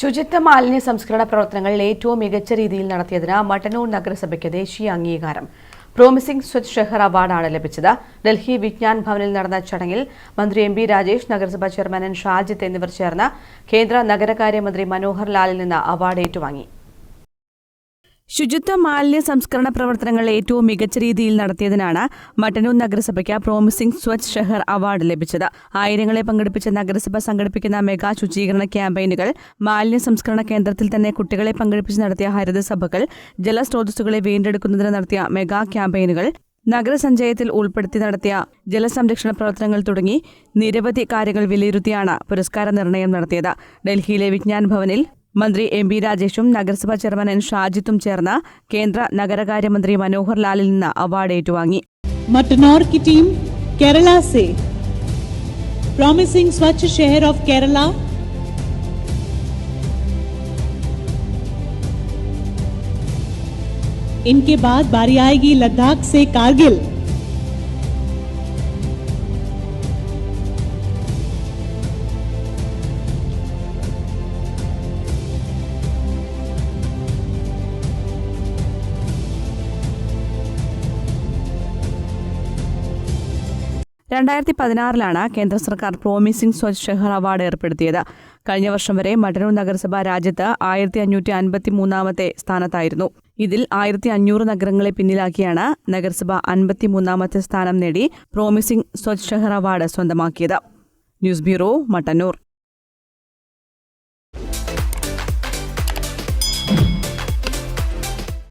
ശുചിത്വ മാലിന്യ സംസ്കരണ പ്രവർത്തനങ്ങൾ ഏറ്റവും മികച്ച രീതിയിൽ നടത്തിയതിന് മട്ടന്നൂർ നഗരസഭയ്ക്ക് ദേശീയ അംഗീകാരം. പ്രോമിസിംഗ് സ്വച്ഛ് ഷെഹർ അവാർഡാണ് ലഭിച്ചത്. ഡൽഹി വിജ്ഞാൻ ഭവനിൽ നടന്ന ചടങ്ങിൽ മന്ത്രി എം ബി രാജേഷ് നഗരസഭാ ചെയർമാൻ എൻ ഷാജിത്ത് എന്നിവർ ചേർന്ന് കേന്ദ്ര നഗരകാര്യമന്ത്രി മനോഹർ ലാലിൽ നിന്ന് അവാർഡ് ഏറ്റുവാങ്ങി. ശുചിത്വ മാലിന്യ സംസ്കരണ പ്രവർത്തനങ്ങൾ ഏറ്റവും മികച്ച രീതിയിൽ നടത്തിയതിനാണ് മട്ടന്നൂർ നഗരസഭയ്ക്ക് പ്രോമിസിംഗ് സ്വച്ഛ് ഷെഹർ അവാർഡ് ലഭിച്ചത്. ആയിരങ്ങളെ പങ്കെടുപ്പിച്ച നഗരസഭ സംഘടിപ്പിക്കുന്ന മെഗാ ശുചീകരണ ക്യാമ്പയിനുകൾ മാലിന്യ സംസ്കരണ കേന്ദ്രത്തിൽ തന്നെ കുട്ടികളെ പങ്കെടുപ്പിച്ച് നടത്തിയ ഹരിതസഭകൾ ജലസ്രോതസ്സുകളെ വീണ്ടെടുക്കുന്നതിന് നടത്തിയ മെഗാ ക്യാമ്പയിനുകൾ നഗരസഞ്ചയത്തിൽ ഉൾപ്പെടുത്തി നടത്തിയ ജലസംരക്ഷണ പ്രവർത്തനങ്ങൾ തുടങ്ങി നിരവധി കാര്യങ്ങൾ വിലയിരുത്തിയാണ് പുരസ്കാര നിർണയം നടത്തിയത്. ഡൽഹിയിലെ വിജ്ഞാൻ ഭവനിൽ മന്ത്രി എം ബി രാജേഷും നഗരസഭാ ചെയർമാൻ എൻ ഷാജിത്തും ചേർന്ന് കേന്ദ്ര നഗരകാര്യമന്ത്രി മനോഹർ ലാലിൽ നിന്ന് അവാർഡ് ഏറ്റുവാങ്ങി मटनौर की टीम केरला से प्रॉमिसिंग स्वच्छ शहर ऑफ केरला इनके बाद बारी आएगी लद्दाख से कारगिल രണ്ടായിരത്തി പതിനാറിലാണ് കേന്ദ്ര സർക്കാർ പ്രോമിസിംഗ് സ്വച്ഛ് ഷെഹർ അവാർഡ് ഏർപ്പെടുത്തിയത്. കഴിഞ്ഞ വർഷം വരെ മഡനൂർ നഗരസഭ രാജ്യത്ത് ആയിരത്തി അഞ്ഞൂറ്റി അൻപത്തി മൂന്നാമത്തെ സ്ഥാനത്തായിരുന്നു. ഇതിൽ ആയിരത്തി അഞ്ഞൂറ് നഗരങ്ങളെ പിന്നിലാക്കിയാണ് നഗരസഭ അൻപത്തി മൂന്നാമത്തെ സ്ഥാനം നേടി പ്രോമിസിംഗ് സ്വച്ഛ് ഷെഹർ അവാർഡ് സ്വന്തമാക്കിയത്. News bureau Mattannur.